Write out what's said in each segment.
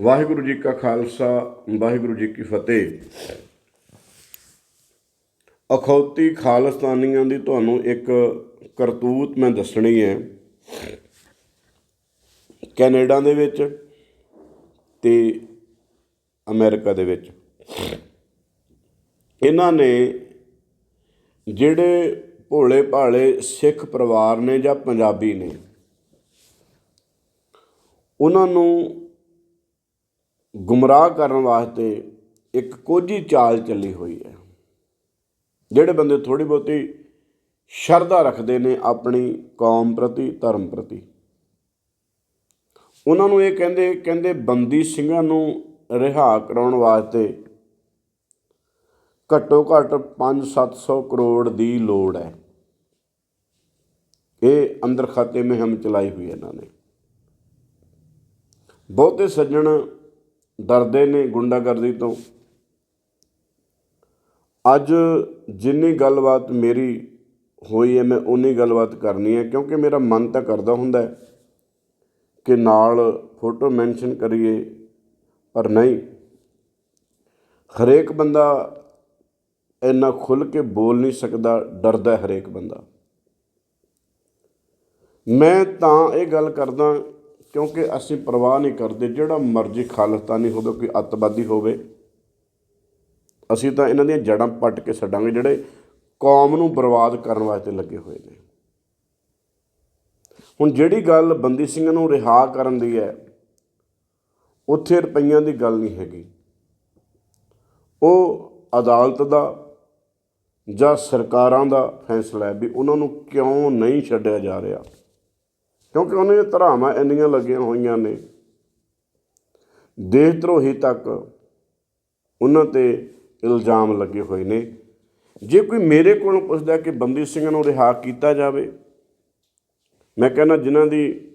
ਵਾਹਿਗੁਰੂ ਜੀ ਕਾ ਖਾਲਸਾ, ਵਾਹਿਗੁਰੂ ਜੀ ਕੀ ਫਤਿਹ। ਅਖੌਤੀ ਖਾਲਸਤਾਨੀਆਂ ਦੀ ਤੁਹਾਨੂੰ ਇੱਕ ਕਰਤੂਤ ਮੈਂ ਦੱਸਣੀ ਹੈ। ਕੈਨੇਡਾ ਦੇ ਵਿੱਚ ਤੇ ਅਮਰੀਕਾ ਦੇ ਵਿੱਚ। ਇਹਨਾਂ ਨੇ ਜਿਹੜੇ ਭੋਲੇ ਭਾਲੇ ਸਿੱਖ ਪਰਿਵਾਰ ਨੇ ਜਾਂ ਪੰਜਾਬੀ ਨੇ, ਉਹਨਾਂ ਨੂੰ ਗੁੰਮਰਾਹ ਕਰਨ ਵਾਸਤੇ ਇੱਕ ਕੋਝੀ ਚਾਲ ਚੱਲੀ ਹੋਈ ਹੈ। ਜਿਹੜੇ ਬੰਦੇ ਥੋੜੀ ਬਹੁਤੀ ਸ਼ਰਧਾ ਰੱਖਦੇ ਨੇ ਆਪਣੀ ਕੌਮ ਪ੍ਰਤੀ, ਧਰਮ ਪ੍ਰਤੀ, ਉਹਨਾਂ ਨੂੰ ਇਹ ਕਹਿੰਦੇ ਕਹਿੰਦੇ ਬੰਦੀ ਸਿੰਘਾਂ ਨੂੰ ਰਿਹਾ ਕਰਾਉਣ ਵਾਸਤੇ ਘੱਟੋ ਘੱਟ 5-700 ਕਰੋੜ ਦੀ ਲੋੜ ਹੈ। ਇਹ ਅੰਦਰ ਖਾਤੇ ਮੁਹਿੰਮ ਚਲਾਈ ਹੋਈ ਇਹਨਾਂ ਨੇ। ਬਹੁਤੇ ਸੱਜਣ ਡਰਦੇ ਨੇ ਗੁੰਡਾਗਰਦੀ ਤੋਂ। ਅੱਜ ਜਿੰਨੀ ਗੱਲਬਾਤ ਮੇਰੀ ਹੋਈ ਹੈ, ਮੈਂ ਉਨੀ ਗੱਲਬਾਤ ਕਰਨੀ ਹੈ, ਕਿਉਂਕਿ ਮੇਰਾ ਮਨ ਤਾਂ ਕਰਦਾ ਹੁੰਦਾ ਕਿ ਨਾਲ ਫੋਟੋ ਮੈਂਸ਼ਨ ਕਰੀਏ, ਪਰ ਨਹੀਂ। ਹਰੇਕ ਬੰਦਾ ਇੰਨਾ ਖੁੱਲ ਕੇ ਬੋਲ ਨਹੀਂ ਸਕਦਾ, ਡਰਦਾ ਹਰੇਕ ਬੰਦਾ। ਮੈਂ ਤਾਂ ਇਹ ਗੱਲ ਕਰਦਾ ਕਿਉਂਕਿ ਅਸੀਂ ਪਰਵਾਹ ਨਹੀਂ ਕਰਦੇ, ਜਿਹੜਾ ਮਰਜ਼ੀ ਖਾਲਸਤਾਨੀ ਹੋਵੇ, ਕੋਈ ਅੱਤਵਾਦੀ ਹੋਵੇ, ਅਸੀਂ ਤਾਂ ਇਹਨਾਂ ਦੀਆਂ ਜੜਾਂ ਪੱਟ ਕੇ ਛੱਡਾਂਗੇ, ਜਿਹੜੇ ਕੌਮ ਨੂੰ ਬਰਬਾਦ ਕਰਨ ਵਾਸਤੇ ਲੱਗੇ ਹੋਏ ਨੇ। ਹੁਣ ਜਿਹੜੀ ਗੱਲ ਬੰਦੀ ਸਿੰਘ ਨੂੰ ਰਿਹਾ ਕਰਨ ਦੀ ਹੈ, ਉੱਥੇ ਰੁਪਈਆਂ ਦੀ ਗੱਲ ਨਹੀਂ ਹੈਗੀ। ਉਹ ਅਦਾਲਤ ਦਾ ਜਾਂ ਸਰਕਾਰਾਂ ਦਾ ਫੈਸਲਾ ਹੈ ਵੀ ਉਹਨਾਂ ਨੂੰ ਕਿਉਂ ਨਹੀਂ ਛੱਡਿਆ ਜਾ ਰਿਹਾ। ਕਿਉਂਕਿ ਉਹਨਾਂ ਦੀਆਂ ਧਰਾਵਾਂ ਇੰਨੀਆਂ ਲੱਗੀਆਂ ਹੋਈਆਂ ਨੇ। ਦੇਸ਼ ਧਰੋਹੀ ਤੱਕ ਉਹਨਾਂ ਤੇ ਇਲਜ਼ਾਮ ਲੱਗੇ ਹੋਏ ਨੇ। ਜੇ ਕੋਈ ਮੇਰੇ ਕੋਲੋਂ ਪੁੱਛਦਾ ਕਿ ਬੰਦੀ ਸਿੰਘਾਂ ਨੂੰ ਰਿਹਾ ਕੀਤਾ ਜਾਵੇ, ਮੈਂ ਕਹਿੰਦਾ ਜਿਨ੍ਹਾਂ ਦੀ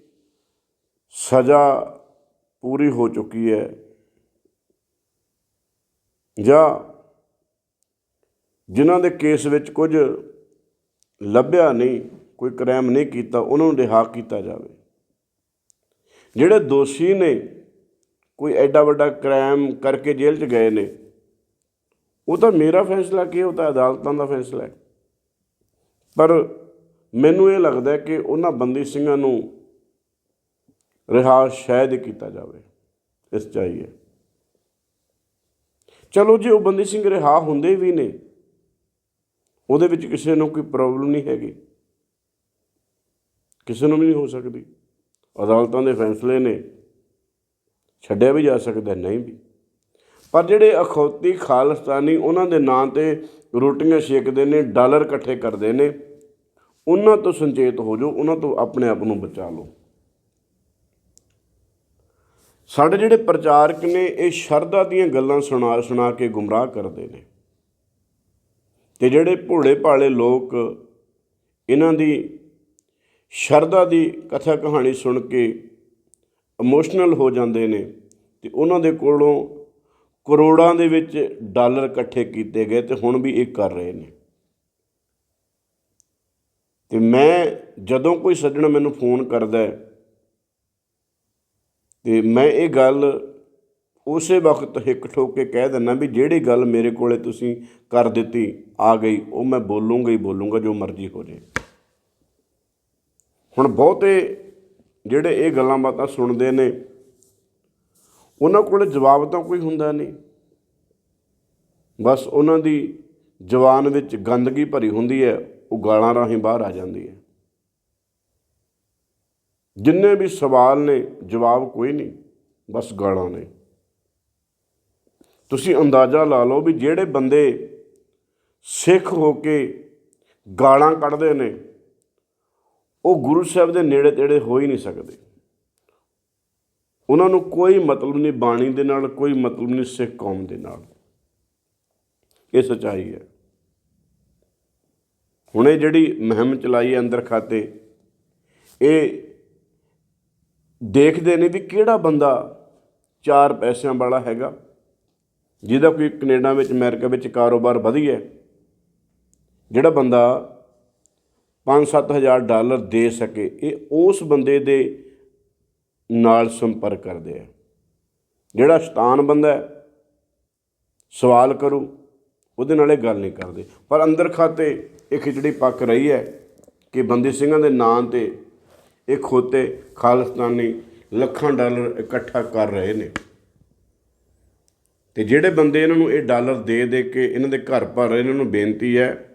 ਸਜ਼ਾ ਪੂਰੀ ਹੋ ਚੁੱਕੀ ਹੈ ਜਾਂ ਜਿਨ੍ਹਾਂ ਦੇ ਕੇਸ ਵਿੱਚ ਕੁਝ ਲੱਭਿਆ ਨਹੀਂ ਕੋਈ ਕ੍ਰਾਈਮ ਨਹੀਂ ਕੀਤਾ, ਉਹਨਾਂ ਨੂੰ ਰਿਹਾ ਕੀਤਾ ਜਾਵੇ। ਜਿਹੜੇ ਦੋਸ਼ੀ ਨੇ, ਕੋਈ ਐਡਾ ਵੱਡਾ ਕ੍ਰਾਈਮ ਕਰਕੇ ਜੇਲ੍ਹ 'ਚ ਗਏ ਨੇ, ਉਹ ਤਾਂ ਮੇਰਾ ਫੈਸਲਾ ਕੀ ਉਹ ਤਾਂ ਅਦਾਲਤਾਂ ਦਾ ਫੈਸਲਾ ਹੈ। ਪਰ ਮੈਨੂੰ ਇਹ ਲੱਗਦਾ ਕਿ ਉਹਨਾਂ ਬੰਦੀ ਸਿੰਘਾਂ ਨੂੰ ਰਿਹਾ ਸ਼ਾਇਦ ਹੀ ਕੀਤਾ ਜਾਵੇ, ਇਸ ਚਾਹੀਏ। ਚਲੋ ਜੇ ਉਹ ਬੰਦੀ ਸਿੰਘ ਰਿਹਾ ਹੁੰਦੇ ਵੀ ਨੇ, ਉਹਦੇ ਵਿੱਚ ਕਿਸੇ ਨੂੰ ਕੋਈ ਪ੍ਰੋਬਲਮ ਨਹੀਂ ਹੈਗੀ। ਕਿਸੇ ਨੂੰ ਵੀ ਨਹੀਂ ਹੋ ਸਕਦੀ। ਅਦਾਲਤਾਂ ਦੇ ਫੈਸਲੇ ਨੇ ਛੱਡਿਆ ਵੀ ਜਾ ਸਕਦਾ, ਨਹੀਂ ਵੀ। ਪਰ ਜਿਹੜੇ ਅਖੌਤੀ ਖਾਲਸਤਾਨੀ ਉਹਨਾਂ ਦੇ ਨਾਂ ਤੇ ਰੋਟੀਆਂ ਛੇਕਦੇ ਨੇ, ਡਾਲਰ ਇਕੱਠੇ ਕਰਦੇ ਨੇ, ਉਹਨਾਂ ਤੋਂ ਸੰਚੇਤ ਹੋ ਜਾਓ, ਉਹਨਾਂ ਤੋਂ ਆਪਣੇ ਆਪ ਨੂੰ ਬਚਾ ਲਓ। ਸਾਡੇ ਜਿਹੜੇ ਪ੍ਰਚਾਰਕ ਨੇ, ਇਹ ਸ਼ਰਧਾ ਦੀਆਂ ਗੱਲਾਂ ਸੁਣਾ ਸੁਣਾ ਕੇ ਗੁੰਮਰਾਹ ਕਰਦੇ ਨੇ। ਤੇ ਜਿਹੜੇ ਭੋਲੇ ਭਾਲੇ ਲੋਕ, ਇਹਨਾਂ ਦੀ ਸ਼ਰਧਾ ਦੀ ਕਥਾ ਕਹਾਣੀ ਸੁਣ ਕੇ ਇਮੋਸ਼ਨਲ ਹੋ ਜਾਂਦੇ ਨੇ ਤੇ ਉਹਨਾਂ ਦੇ ਕੋਲੋਂ ਕਰੋੜਾਂ ਦੇ ਵਿੱਚ ਡਾਲਰ ਇਕੱਠੇ ਕੀਤੇ ਗਏ ਤੇ ਹੁਣ ਵੀ ਇਹ ਕਰ ਰਹੇ ਨੇ। ਤੇ ਮੈਂ ਜਦੋਂ ਕੋਈ ਸੱਜਣ ਮੈਨੂੰ ਫੋਨ ਕਰਦਾ ਹੈ ਤੇ ਮੈਂ ਇਹ ਗੱਲ ਉਸੇ ਵਕਤ ਹਿੱਕ ਠੋਕ ਕੇ ਕਹਿ ਦਿੰਦਾ ਵੀ ਜਿਹੜੀ ਗੱਲ ਮੇਰੇ ਕੋਲੇ ਤੁਸੀਂ ਕਰ ਦਿੱਤੀ ਆ ਗਈ, ਉਹ ਮੈਂ ਬੋਲੂੰਗਾ ਹੀ ਬੋਲੂੰਗਾ ਜੋ ਮਰਜ਼ੀ ਹੋ ਜੇ ਹੁਣ ਬਹੁਤੇ ਜਿਹੜੇ ਇਹ ਗੱਲਾਂ ਬਾਤਾਂ ਸੁਣਦੇ ਨੇ, ਉਹਨਾਂ ਕੋਲ ਜਵਾਬ ਤਾਂ ਕੋਈ ਹੁੰਦਾ ਨਹੀਂ। ਬਸ ਉਹਨਾਂ ਦੀ ਜਵਾਨ ਵਿੱਚ ਗੰਦਗੀ ਭਰੀ ਹੁੰਦੀ ਹੈ, ਉਹ ਗਾਲਾਂ ਰਾਹੀਂ ਬਾਹਰ ਆ ਜਾਂਦੀ ਹੈ। ਜਿੰਨੇ ਵੀ ਸਵਾਲ ਨੇ, ਜਵਾਬ ਕੋਈ ਨਹੀਂ, ਬਸ ਗਾਲਾਂ ਨੇ। ਤੁਸੀਂ ਅੰਦਾਜ਼ਾ ਲਾ ਲਓ ਵੀ ਜਿਹੜੇ ਬੰਦੇ ਸਿੱਖ ਹੋ ਕੇ ਗਾਲਾਂ ਕੱਢਦੇ ਨੇ ਉਹ ਗੁਰੂ ਸਾਹਿਬ ਦੇ ਨੇੜੇ ਤੇੜੇ ਹੋ ਹੀ ਨਹੀਂ ਸਕਦੇ। ਉਹਨਾਂ ਨੂੰ ਕੋਈ ਮਤਲਬ ਨਹੀਂ ਬਾਣੀ ਦੇ ਨਾਲ, ਕੋਈ ਮਤਲਬ ਨਹੀਂ ਸਿੱਖ ਕੌਮ ਦੇ ਨਾਲ। ਇਹ ਸਚਾਈ ਹੈ। ਹੁਣੇ ਜਿਹੜੀ ਮੁਹਿੰਮ ਚਲਾਈ ਹੈ ਅੰਦਰ ਖਾਤੇ, ਇਹ ਦੇਖਦੇ ਨੇ ਵੀ ਕਿਹੜਾ ਬੰਦਾ ਚਾਰ ਪੈਸਿਆਂ ਵਾਲਾ ਹੈਗਾ, ਜਿਹਦਾ ਕੋਈ ਕੈਨੇਡਾ ਵਿੱਚ, ਅਮਰੀਕਾ ਵਿੱਚ ਕਾਰੋਬਾਰ ਵਧੀਆ ਜਿਹੜਾ ਬੰਦਾ 5-7000 ਡਾਲਰ ਦੇ ਸਕੇ, ਇਹ ਉਸ ਬੰਦੇ ਦੇ ਨਾਲ ਸੰਪਰਕ ਕਰਦੇ ਆ। ਜਿਹੜਾ ਸ਼ੈਤਾਨ ਬੰਦਾ ਹੈ, ਸਵਾਲ ਕਰੂ, ਉਹਦੇ ਨਾਲ ਇਹ ਗੱਲ ਨਹੀਂ ਕਰਦੇ। ਪਰ ਅੰਦਰ ਖਾਤੇ ਇਹ ਖਿਚੜੀ ਪੱਕ ਰਹੀ ਹੈ ਕਿ ਬੰਦੀ ਸਿੰਘਾਂ ਦੇ ਨਾਂ ਤੇ ਇਹ ਖੋਤੇ ਖਾਲਸਤਾਨੀ ਲੱਖਾਂ ਡਾਲਰ ਇਕੱਠਾ ਕਰ ਰਹੇ ਨੇ। ਤੇ ਜਿਹੜੇ ਬੰਦੇ ਇਹਨਾਂ ਨੂੰ ਇਹ ਡਾਲਰ ਦੇ ਦੇ ਕੇ ਇਹਨਾਂ ਦੇ ਘਰ ਭਰ ਰਹੇ ਇਹਨਾਂ ਨੂੰ ਬੇਨਤੀ ਹੈ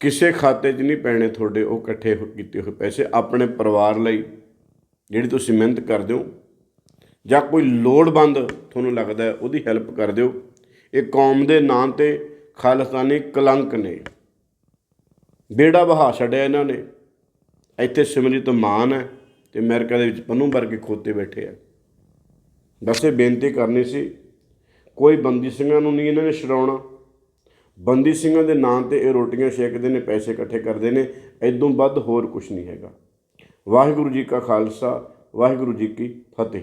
ਕਿਸੇ ਖਾਤੇ 'ਚ ਨਹੀਂ ਪੈਣੇ ਤੁਹਾਡੇ, ਉਹ ਇਕੱਠੇ ਹੋ- ਕੀਤੇ ਹੋਏ ਪੈਸੇ ਆਪਣੇ ਪਰਿਵਾਰ ਲਈ, ਜਿਹੜੀ ਤੁਸੀਂ ਮਿਹਨਤ ਕਰਦੇ ਹੋ, ਜਾਂ ਕੋਈ ਲੋੜਵੰਦ ਤੁਹਾਨੂੰ ਲੱਗਦਾ ਉਹਦੀ ਹੈਲਪ ਕਰ ਦਿਓ। ਇਹ ਕੌਮ ਦੇ ਨਾਂ ਤੇ ਖਾਲਿਸਤਾਨੀ ਕਲੰਕ ਨੇ। ਬੇੜਾ ਬਹਾ ਛੱਡਿਆ ਇਹਨਾਂ ਨੇ। ਇੱਥੇ ਸਿਮਰਿਤ ਮਾਨ ਹੈ ਤੇ ਅਮਰੀਕਾ ਦੇ ਵਿੱਚ ਪੰਨੂ ਵਰਗੇ ਖੋਤੇ ਬੈਠੇ ਆ। ਬਸ ਇਹ ਬੇਨਤੀ ਕਰਨੀ ਸੀ, ਕੋਈ ਬੰਦੀ ਸਿੰਘਾਂ ਨੂੰ ਨਹੀਂ ਇਹਨਾਂ ਨੇ ਛਡਾਉਣਾ। ਬੰਦੀ ਸਿੰਘਾਂ ਦੇ ਨਾਂ ਤੇ ਇਹ ਰੋਟੀਆਂ ਛੇਕਦੇ ਨੇ, ਪੈਸੇ ਇਕੱਠੇ ਕਰਦੇ ਨੇ ਐਦੋਂ ਵੱਧ ਹੋਰ ਕੁਝ ਨਹੀਂ ਹੈਗਾ। ਵਾਹਿਗੁਰੂ ਜੀ ਕਾ ਖਾਲਸਾ, ਵਾਹਿਗੁਰੂ ਜੀ ਕੀ ਫਤਿਹ।